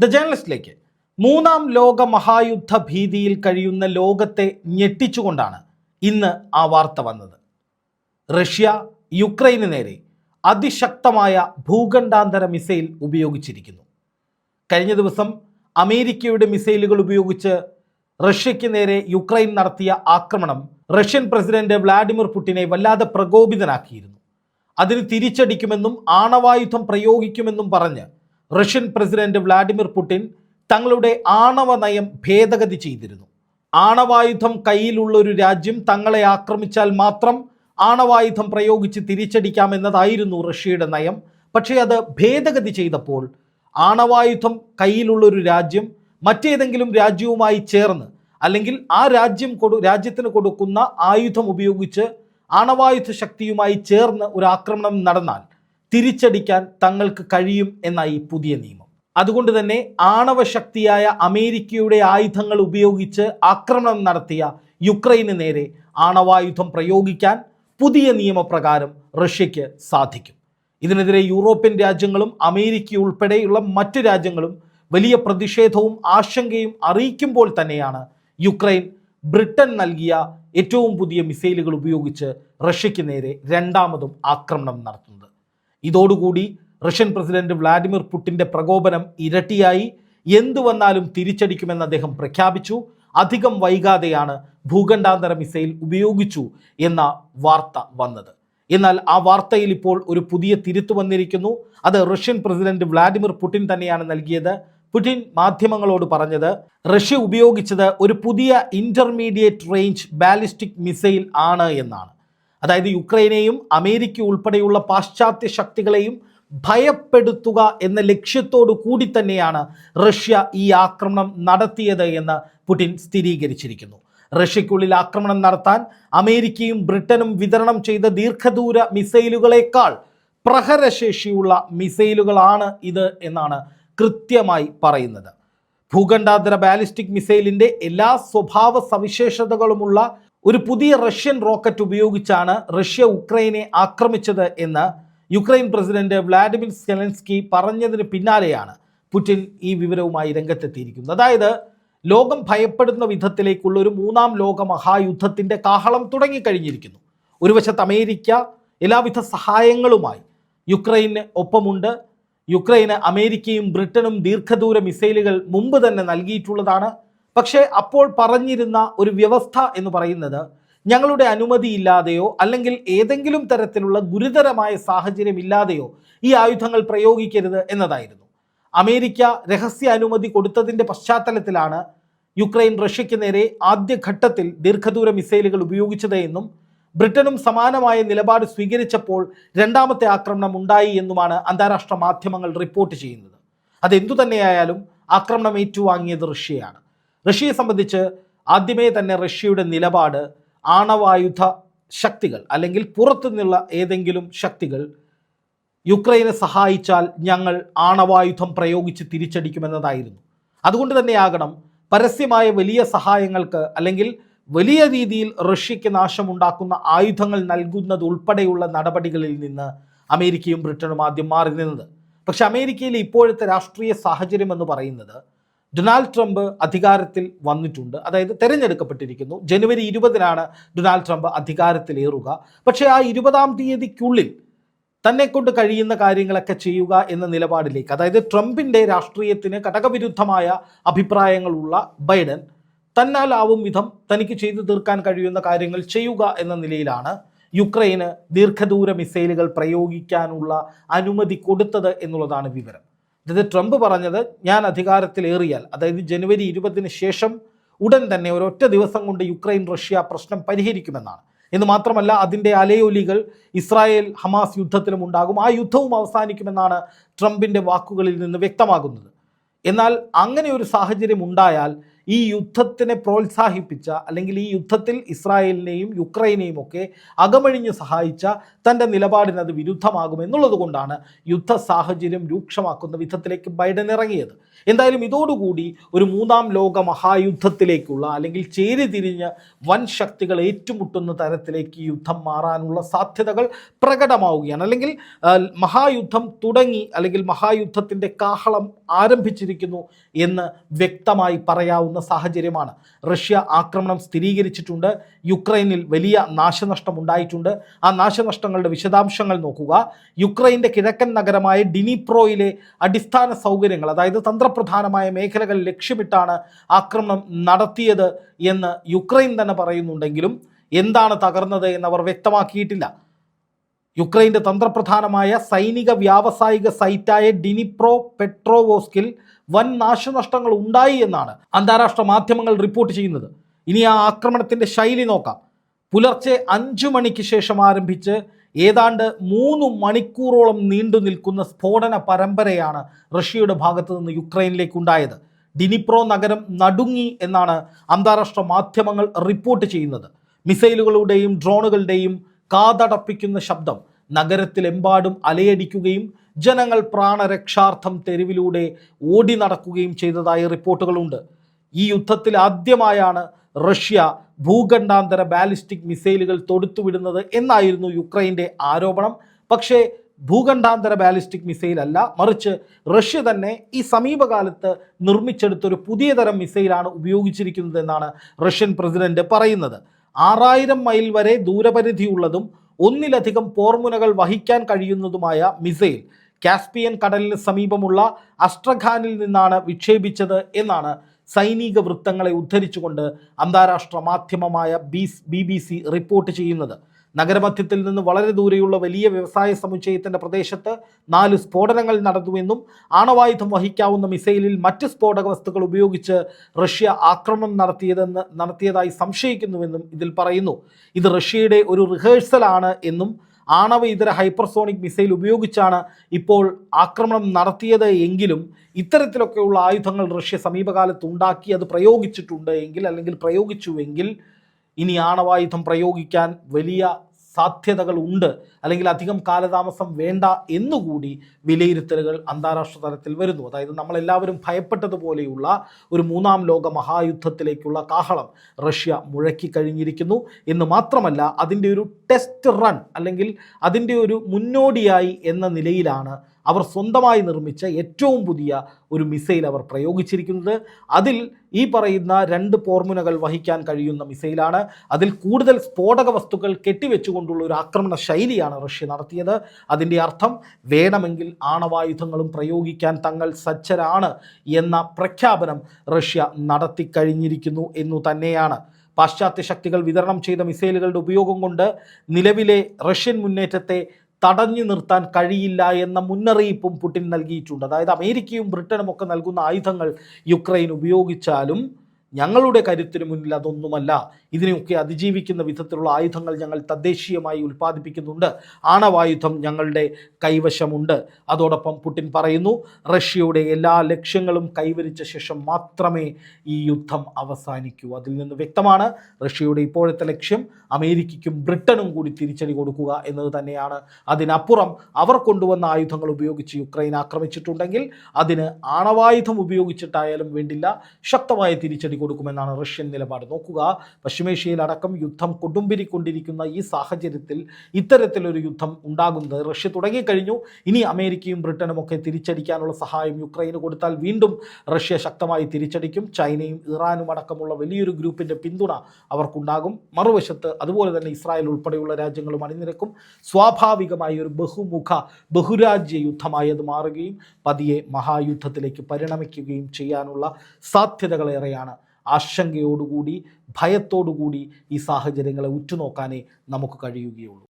The ജേർണലിസ്റ്റിലേക്ക് മൂന്നാം ലോക മഹായുദ്ധ ഭീതിയിൽ കഴിയുന്ന ലോകത്തെ ഞെട്ടിച്ചുകൊണ്ടാണ് ഇന്ന് ആ വാർത്ത വന്നത്. റഷ്യ യുക്രൈന് നേരെ അതിശക്തമായ ഭൂഖണ്ഡാന്തര മിസൈൽ ഉപയോഗിച്ചിരിക്കുന്നു. കഴിഞ്ഞ ദിവസം അമേരിക്കയുടെ മിസൈലുകൾ ഉപയോഗിച്ച് റഷ്യയ്ക്ക് നേരെ യുക്രൈൻ നടത്തിയ ആക്രമണം റഷ്യൻ പ്രസിഡന്റ് വ്ളാഡിമിർ പുടിനെ വല്ലാതെ പ്രകോപിതനാക്കിയിരുന്നു. അതിന് തിരിച്ചടിക്കുമെന്നും ആണവായുധം പ്രയോഗിക്കുമെന്നും പറഞ്ഞ് റഷ്യൻ പ്രസിഡന്റ് വ്ളാഡിമിർ പുടിൻ തങ്ങളുടെ ആണവ നയം ഭേദഗതി ചെയ്തിരുന്നു. ആണവായുധം കയ്യിലുള്ള ഒരു രാജ്യം തങ്ങളെ ആക്രമിച്ചാൽ മാത്രം ആണവായുധം പ്രയോഗിച്ച് തിരിച്ചടിക്കാമെന്നതായിരുന്നു റഷ്യയുടെ നയം. പക്ഷേ അത് ഭേദഗതി ചെയ്തപ്പോൾ ആണവായുധം കയ്യിലുള്ള ഒരു രാജ്യം മറ്റേതെങ്കിലും രാജ്യവുമായി ചേർന്ന് അല്ലെങ്കിൽ ആ രാജ്യം കൊടു രാജ്യത്തിന് കൊടുക്കുന്ന ആയുധം ഉപയോഗിച്ച് ആണവായുധ ശക്തിയുമായി ചേർന്ന് ഒരു ആക്രമണം നടന്നാൽ തിരിച്ചടിക്കാൻ തങ്ങൾക്ക് കഴിയും എന്നായി പുതിയ നിയമം. അതുകൊണ്ട് തന്നെ ആണവശക്തിയായ അമേരിക്കയുടെ ആയുധങ്ങൾ ഉപയോഗിച്ച് ആക്രമണം നടത്തിയ യുക്രൈന് നേരെ ആണവായുധം പ്രയോഗിക്കാൻ പുതിയ നിയമപ്രകാരം റഷ്യയ്ക്ക് സാധിക്കും. ഇതിനെതിരെ യൂറോപ്യൻ രാജ്യങ്ങളും അമേരിക്ക ഉൾപ്പെടെയുള്ള മറ്റു രാജ്യങ്ങളും വലിയ പ്രതിഷേധവും ആശങ്കയും അറിയിക്കുമ്പോൾ തന്നെയാണ് യുക്രൈൻ ബ്രിട്ടൻ നൽകിയ ഏറ്റവും പുതിയ മിസൈലുകൾ ഉപയോഗിച്ച് റഷ്യയ്ക്ക് നേരെ രണ്ടാമതും ആക്രമണം നടത്തുന്നത്. ഇതോടുകൂടി റഷ്യൻ പ്രസിഡന്റ് വ്ളാഡിമിർ പുടിന്റെ പ്രകോപനം ഇരട്ടിയായി. എന്തു വന്നാലും തിരിച്ചടിക്കുമെന്ന് അദ്ദേഹം പ്രഖ്യാപിച്ചു. അധികം വൈകാതെയാണ് ഭൂഖണ്ഡാന്തര മിസൈൽ ഉപയോഗിച്ചു എന്ന വാർത്ത വന്നത്. എന്നാൽ ആ വാർത്തയിൽ ഇപ്പോൾ ഒരു പുതിയ തിരുത്തു വന്നിരിക്കുന്നു. അത് റഷ്യൻ പ്രസിഡന്റ് വ്ളാഡിമിർ പുടിൻ തന്നെയാണ് നൽകിയത്. പുടിൻ മാധ്യമങ്ങളോട് പറഞ്ഞത് റഷ്യ ഉപയോഗിച്ചത് ഒരു പുതിയ ഇന്റർമീഡിയറ്റ് റേഞ്ച് ബാലിസ്റ്റിക് മിസൈൽ ആണ് എന്നാണ്. അതായത് യുക്രൈനെയും അമേരിക്ക ഉൾപ്പെടെയുള്ള പാശ്ചാത്യ ശക്തികളെയും ഭയപ്പെടുത്തുക എന്ന ലക്ഷ്യത്തോടു കൂടി തന്നെയാണ് റഷ്യ ഈ ആക്രമണം നടത്തിയത് എന്ന് പുടിൻ സ്ഥിരീകരിച്ചിരിക്കുന്നു. റഷ്യക്കുള്ളിൽ ആക്രമണം നടത്താൻ അമേരിക്കയും ബ്രിട്ടനും വിതരണം ചെയ്ത ദീർഘദൂര മിസൈലുകളേക്കാൾ പ്രഹരശേഷിയുള്ള മിസൈലുകളാണ് ഇത് എന്നാണ് കൃത്യമായി പറയുന്നത്. ഭൂഖണ്ഡാന്തര ബാലിസ്റ്റിക് മിസൈലിന്റെ എല്ലാ സ്വഭാവ സവിശേഷതകളുമുള്ള ഒരു പുതിയ റഷ്യൻ റോക്കറ്റ് ഉപയോഗിച്ചാണ് റഷ്യ ഉക്രൈനെ ആക്രമിച്ചത് എന്ന് യുക്രൈൻ പ്രസിഡന്റ് വ്ളാഡിമിർ സെലൻസ്കി പറഞ്ഞതിന് പിന്നാലെയാണ് പുടിൻ ഈ വിവരവുമായി രംഗത്തെത്തിയിരിക്കുന്നത്. അതായത് ലോകം ഭയപ്പെടുന്ന വിധത്തിലേക്കുള്ള ഒരു മൂന്നാം ലോക മഹായുദ്ധത്തിന്റെ കാഹളം തുടങ്ങിക്കഴിഞ്ഞിരിക്കുന്നു. ഒരു വശത്ത് അമേരിക്ക എല്ലാവിധ സഹായങ്ങളുമായി യുക്രൈന് ഒപ്പമുണ്ട്. യുക്രൈന് അമേരിക്കയും ബ്രിട്ടനും ദീർഘദൂര മിസൈലുകൾ മുമ്പ് തന്നെ നൽകിയിട്ടുള്ളതാണ്. പക്ഷേ അപ്പോൾ പറഞ്ഞിരുന്ന ഒരു വ്യവസ്ഥ എന്ന് പറയുന്നത് ഞങ്ങളുടെ അനുമതിയില്ലാതെയോ അല്ലെങ്കിൽ ഏതെങ്കിലും തരത്തിലുള്ള ഗുരുതരമായ സാഹചര്യം ഇല്ലാതെയോ ഈ ആയുധങ്ങൾ പ്രയോഗിക്കരുത് എന്നതായിരുന്നു. അമേരിക്ക രഹസ്യ അനുമതി കൊടുത്തതിന്റെ പശ്ചാത്തലത്തിലാണ് യുക്രൈൻ റഷ്യയ്ക്ക് നേരെ ആദ്യഘട്ടത്തിൽ ദീർഘദൂര മിസൈലുകൾ ഉപയോഗിച്ചത് എന്നും ബ്രിട്ടനും സമാനമായ നിലപാട് സ്വീകരിച്ചപ്പോൾ രണ്ടാമത്തെ ആക്രമണം ഉണ്ടായി എന്നുമാണ് അന്താരാഷ്ട്ര മാധ്യമങ്ങൾ റിപ്പോർട്ട് ചെയ്യുന്നത്. അതെന്തു തന്നെയായാലും ആക്രമണം ഏറ്റുവാങ്ങിയത് റഷ്യയാണ്. റഷ്യയെ സംബന്ധിച്ച് ആദ്യമേ തന്നെ റഷ്യയുടെ നിലപാട് ആണവായുധ ശക്തികൾ അല്ലെങ്കിൽ പുറത്തുനിന്നുള്ള ഏതെങ്കിലും ശക്തികൾ യുക്രൈനെ സഹായിച്ചാൽ ഞങ്ങൾ ആണവായുധം പ്രയോഗിച്ച് തിരിച്ചടിക്കുമെന്നതായിരുന്നു. അതുകൊണ്ട് തന്നെയാകണം പരസ്യമായ വലിയ സഹായങ്ങൾക്ക് അല്ലെങ്കിൽ വലിയ രീതിയിൽ റഷ്യയ്ക്ക് നാശമുണ്ടാക്കുന്ന ആയുധങ്ങൾ നൽകുന്നത് ഉൾപ്പെടെയുള്ള നടപടികളിൽ നിന്ന് അമേരിക്കയും ബ്രിട്ടനും ആദ്യം മാറി നിന്നത്. പക്ഷെ അമേരിക്കയിലെ ഇപ്പോഴത്തെ രാഷ്ട്രീയ സാഹചര്യം എന്ന് പറയുന്നത് ഡൊണാൾഡ് ട്രംപ് അധികാരത്തിൽ വന്നിട്ടുണ്ട്. അതായത് തെരഞ്ഞെടുക്കപ്പെട്ടിരിക്കുന്നു. ജനുവരി ഇരുപതിനാണ് ഡൊണാൾഡ് ട്രംപ് അധികാരത്തിലേറുക. പക്ഷേ ആ ഇരുപതാം തീയതിക്കുള്ളിൽ തന്നെ കൊണ്ട് കഴിയുന്ന കാര്യങ്ങളൊക്കെ ചെയ്യുക എന്ന നിലപാടിലേക്ക് അതായത് ട്രംപിന്റെ രാഷ്ട്രീയത്തിന് ഘടകവിരുദ്ധമായ അഭിപ്രായങ്ങളുള്ള ബൈഡൻ തന്നാലാവും വിധം തനിക്ക് ചെയ്തു തീർക്കാൻ കഴിയുന്ന കാര്യങ്ങൾ ചെയ്യുക എന്ന നിലയിലാണ് യുക്രൈന് ദീർഘദൂര മിസൈലുകൾ പ്രയോഗിക്കാനുള്ള അനുമതി കൊടുത്തത് എന്നുള്ളതാണ് വിവരം. അതായത് ട്രംപ് പറഞ്ഞത് ഞാൻ അധികാരത്തിലേറിയാൽ അതായത് ജനുവരി ഇരുപതിന് ശേഷം ഉടൻ തന്നെ ഒരൊറ്റ ദിവസം കൊണ്ട് യുക്രൈൻ റഷ്യ പ്രശ്നം പരിഹരിക്കുമെന്നാണ്. എന്ന് മാത്രമല്ല അതിന്റെ അലയൊലികൾ ഇസ്രായേൽ ഹമാസ് യുദ്ധത്തിലും ഉണ്ടാകും. ആ യുദ്ധവും അവസാനിക്കുമെന്നാണ് ട്രംപിന്റെ വാക്കുകളിൽ നിന്ന് വ്യക്തമാകുന്നത്. എന്നാൽ അങ്ങനെ ഒരു സാഹചര്യം ഉണ്ടായാൽ ഈ യുദ്ധത്തിനെ പ്രോത്സാഹിപ്പിച്ച അല്ലെങ്കിൽ ഈ യുദ്ധത്തിൽ ഇസ്രായേലിനെയും യുക്രൈനെയും ഒക്കെ അകമഴിഞ്ഞ് സഹായിച്ച തന്റെ നിലപാടിന് അത് വിരുദ്ധമാകും എന്നുള്ളത് കൊണ്ടാണ് യുദ്ധ സാഹചര്യം രൂക്ഷമാക്കുന്ന വിധത്തിലേക്ക് ബൈഡൻ ഇറങ്ങിയത്. എന്തായാലും ഇതോടുകൂടി ഒരു മൂന്നാം ലോക മഹായുദ്ധത്തിലേക്കുള്ള അല്ലെങ്കിൽ ചേരിതിരിഞ്ഞ് വൻ ശക്തികൾ ഏറ്റുമുട്ടുന്ന തരത്തിലേക്ക് യുദ്ധം മാറാനുള്ള സാധ്യതകൾ പ്രകടമാവുകയാണ്. അല്ലെങ്കിൽ മഹായുദ്ധം തുടങ്ങി അല്ലെങ്കിൽ മഹായുദ്ധത്തിന്റെ കാഹളം ആരംഭിച്ചിരിക്കുന്നു എന്ന് വ്യക്തമായി പറയാവുന്ന സാഹചര്യമാണ്. റഷ്യ ആക്രമണം സ്ഥിരീകരിച്ചിട്ടുണ്ട്. യുക്രൈനിൽ വലിയ നാശനഷ്ടം ഉണ്ടായിട്ടുണ്ട്. ആ നാശനഷ്ടങ്ങളുടെ വിശദാംശങ്ങൾ നോക്കുക. യുക്രൈന്റെ കിഴക്കൻ നഗരമായ ഡിനിപ്രോയിലെ അടിസ്ഥാന സൗകര്യങ്ങൾ അതായത് തന്ത്രപ്രധാനമായ മേഖലകൾ ലക്ഷ്യമിട്ടാണ് ആക്രമണം നടത്തിയത് എന്ന് യുക്രൈൻ തന്നെ പറയുന്നുണ്ടെങ്കിലും എന്താണ് തകർന്നത് എന്നവർ വ്യക്തമാക്കിയിട്ടില്ല. യുക്രൈന്റെ തന്ത്രപ്രധാനമായ സൈനിക വ്യാവസായിക സൈറ്റായ ഡിനിപ്രോ പെട്രോവോസ്കിൽ വൻ നാശനഷ്ടങ്ങൾ ഉണ്ടായി എന്നാണ് അന്താരാഷ്ട്ര മാധ്യമങ്ങൾ റിപ്പോർട്ട് ചെയ്യുന്നത്. ഇനി ആ ആക്രമണത്തിന്റെ ശൈലി നോക്കാം. പുലർച്ചെ അഞ്ചു മണിക്ക് ശേഷം ആരംഭിച്ച് ഏതാണ്ട് മൂന്ന് മണിക്കൂറോളം നീണ്ടു നിൽക്കുന്ന സ്ഫോടന പരമ്പരയാണ് റഷ്യയുടെ ഭാഗത്തു നിന്ന് യുക്രൈനിലേക്ക് ഉണ്ടായത്. ഡിനിപ്രോ നഗരം നടുങ്ങി എന്നാണ് അന്താരാഷ്ട്ര മാധ്യമങ്ങൾ റിപ്പോർട്ട് ചെയ്യുന്നത്. മിസൈലുകളുടെയും ഡ്രോണുകളുടെയും കാതടപ്പിക്കുന്ന ശബ്ദം നഗരത്തിലെമ്പാടും അലയടിക്കുകയും ജനങ്ങൾ പ്രാണരക്ഷാർത്ഥം തെരുവിലൂടെ ഓടി നടക്കുകയും ചെയ്തതായി റിപ്പോർട്ടുകളുണ്ട്. ഈ യുദ്ധത്തിൽ ആദ്യമായാണ് റഷ്യ ഭൂഖണ്ഡാന്തര ബാലിസ്റ്റിക് മിസൈലുകൾ തൊടുത്തുവിടുന്നത് എന്നായിരുന്നു യുക്രൈന്റെ ആരോപണം. പക്ഷേ ഭൂഖണ്ഡാന്തര ബാലിസ്റ്റിക് മിസൈൽ അല്ല മറിച്ച് റഷ്യ തന്നെ ഈ സമീപകാലത്ത് നിർമ്മിച്ചെടുത്തൊരു പുതിയ തരം മിസൈലാണ് ഉപയോഗിച്ചിരിക്കുന്നത് എന്നാണ് റഷ്യൻ പ്രസിഡന്റ് പറയുന്നത്. ആറായിരം മൈൽ വരെ ദൂരപരിധിയുള്ളതും ഒന്നിലധികം പോർമുനകൾ വഹിക്കാൻ കഴിയുന്നതുമായ മിസൈൽ കാസ്പിയൻ കടലിന് സമീപമുള്ള അസ്ട്രഖാനിൽ നിന്നാണ് വിക്ഷേപിച്ചത് എന്നാണ് സൈനിക വൃത്തങ്ങളെ ഉദ്ധരിച്ചുകൊണ്ട് അന്താരാഷ്ട്ര മാധ്യമമായ ബി ബി സി റിപ്പോർട്ട് ചെയ്യുന്നത്. നഗരമധ്യത്തിൽ നിന്ന് വളരെ ദൂരെയുള്ള വലിയ വ്യവസായ സമുച്ചയത്തിന്റെ പ്രദേശത്ത് നാല് സ്ഫോടനങ്ങൾ നടന്നുവെന്നും ആണവായുധം വഹിക്കാവുന്ന മിസൈലിൽ മറ്റ് സ്ഫോടക വസ്തുക്കൾ ഉപയോഗിച്ച് റഷ്യ ആക്രമണം നടത്തിയതെന്ന് നടത്തിയതായി സംശയിക്കുന്നുവെന്നും ഇതിൽ പറയുന്നു. ഇത് റഷ്യയുടെ ഒരു റിഹേഴ്സലാണ് എന്നും ആണവ ഇതര ഹൈപ്പർസോണിക് മിസൈൽ ഉപയോഗിച്ചാണ് ഇപ്പോൾ ആക്രമണം നടത്തിയത് എങ്കിലും ഇത്തരത്തിലൊക്കെയുള്ള ആയുധങ്ങൾ റഷ്യ സമീപകാലത്ത് ഉണ്ടാക്കി അത് പ്രയോഗിച്ചിട്ടുണ്ട് എങ്കിൽ അല്ലെങ്കിൽ പ്രയോഗിച്ചുവെങ്കിൽ ഇനി ആണവായുധം പ്രയോഗിക്കാൻ വലിയ സാധ്യതകൾ ഉണ്ട് അല്ലെങ്കിൽ അധികം കാലതാമസം വേണ്ട എന്നുകൂടി വിലയിരുത്തലുകൾ അന്താരാഷ്ട്ര തലത്തിൽ വരുന്നു. അതായത് നമ്മളെല്ലാവരും ഭയപ്പെട്ടതുപോലെയുള്ള ഒരു മൂന്നാം ലോക മഹായുദ്ധത്തിലേക്കുള്ള കാഹളം റഷ്യ മുഴക്കി കഴിഞ്ഞിരിക്കുന്നു. എന്ന് മാത്രമല്ല അതിന്റെ ഒരു ടെസ്റ്റ് റൺ അല്ലെങ്കിൽ അതിന്റെ ഒരു മുന്നോടിയായി എന്ന നിലയിലാണ് അവർ സ്വന്തമായി നിർമ്മിച്ച ഏറ്റവും പുതിയ ഒരു മിസൈൽ അവർ പ്രയോഗിച്ചിരിക്കുന്നത്. അതിൽ ഈ പറയുന്ന രണ്ട് പോർമുനകൾ വഹിക്കാൻ കഴിയുന്ന മിസൈലാണ്. അതിൽ കൂടുതൽ സ്ഫോടക വസ്തുക്കൾ കെട്ടിവെച്ചുകൊണ്ടുള്ള ഒരു ആക്രമണ ശൈലിയാണ് റഷ്യ നടത്തിയത്. അതിന്റെ അർത്ഥം വേണമെങ്കിൽ ആണവായുധങ്ങളും പ്രയോഗിക്കാൻ തങ്ങൾ സജ്ജരാണ് എന്ന പ്രഖ്യാപനം റഷ്യ നടത്തിക്കഴിഞ്ഞിരിക്കുന്നു എന്നു തന്നെയാണ്. പാശ്ചാത്യ ശക്തികൾ വിതരണം ചെയ്ത മിസൈലുകളുടെ ഉപയോഗം കൊണ്ട് നിലവിലെ റഷ്യൻ മുന്നേറ്റത്തെ തടഞ്ഞു നിർത്താൻ കഴിയില്ല എന്ന മുന്നറിയിപ്പും പുടിൻ നൽകിയിട്ടുണ്ട്. അതായത് അമേരിക്കയും ബ്രിട്ടനും ഒക്കെ നൽകുന്ന ആയുധങ്ങൾ യുക്രൈൻ ഉപയോഗിച്ചാലും ഞങ്ങളുടെ കരുത്തിന് മുന്നിൽ അതൊന്നുമല്ല. ഇതിനെയൊക്കെ അതിജീവിക്കുന്ന വിധത്തിലുള്ള ആയുധങ്ങൾ ഞങ്ങൾ തദ്ദേശീയമായി ഉൽപ്പാദിപ്പിക്കുന്നുണ്ട്. ആണവായുധം ഞങ്ങളുടെ കൈവശമുണ്ട്. അതോടൊപ്പം പുടിൻ പറയുന്നു റഷ്യയുടെ എല്ലാ ലക്ഷ്യങ്ങളും കൈവരിച്ച ശേഷം മാത്രമേ ഈ യുദ്ധം അവസാനിക്കൂ. അതിൽ നിന്ന് വ്യക്തമാണ് റഷ്യയുടെ ഇപ്പോഴത്തെ ലക്ഷ്യം അമേരിക്കയ്ക്കും ബ്രിട്ടനും കൂടി തിരിച്ചടി കൊടുക്കുക എന്നത് തന്നെയാണ്. അതിനപ്പുറം അവർ കൊണ്ടുവന്ന ആയുധങ്ങൾ ഉപയോഗിച്ച് യുക്രൈൻ ആക്രമിച്ചിട്ടുണ്ടെങ്കിൽ അതിന് ആണവായുധം ഉപയോഗിച്ചിട്ടായാലും വേണ്ടില്ല ശക്തമായ തിരിച്ചടി കൊടുക്കുമെന്നാണ് റഷ്യൻ നിലപാട്. നോക്കുക പശ്ചിമേഷ്യയിലടക്കം യുദ്ധം കൊടുമ്പിരിക്കൊണ്ടിരിക്കുന്ന ഈ സാഹചര്യത്തിൽ ഇത്തരത്തിലൊരു യുദ്ധം ഉണ്ടാകുന്നത് റഷ്യ തുടങ്ങിക്കഴിഞ്ഞു. ഇനി അമേരിക്കയും ബ്രിട്ടനും ഒക്കെ തിരിച്ചടിക്കാനുള്ള സഹായം യുക്രൈന് കൊടുത്താൽ വീണ്ടും റഷ്യ ശക്തമായി തിരിച്ചടിക്കും. ചൈനയും ഇറാനും അടക്കമുള്ള വലിയൊരു ഗ്രൂപ്പിന്റെ പിന്തുണ അവർക്കുണ്ടാകും. മറുവശത്ത് അതുപോലെ തന്നെ ഇസ്രായേൽ ഉൾപ്പെടെയുള്ള രാജ്യങ്ങളും അണിനിരക്കും. സ്വാഭാവികമായി ഒരു ബഹുമുഖ ബഹുരാജ്യ യുദ്ധമായി അത് മാറുകയും പതിയെ മഹായുദ്ധത്തിലേക്ക് പരിണമിക്കുകയും ചെയ്യാനുള്ള സാധ്യതകളേറെയാണ് ആശങ്കയോടുകൂടി ഭയത്തോടുകൂടി ഈ സാഹചര്യങ്ങളെ ഉറ്റുനോക്കാനേ നമുക്ക് കഴിയുകയുള്ളൂ.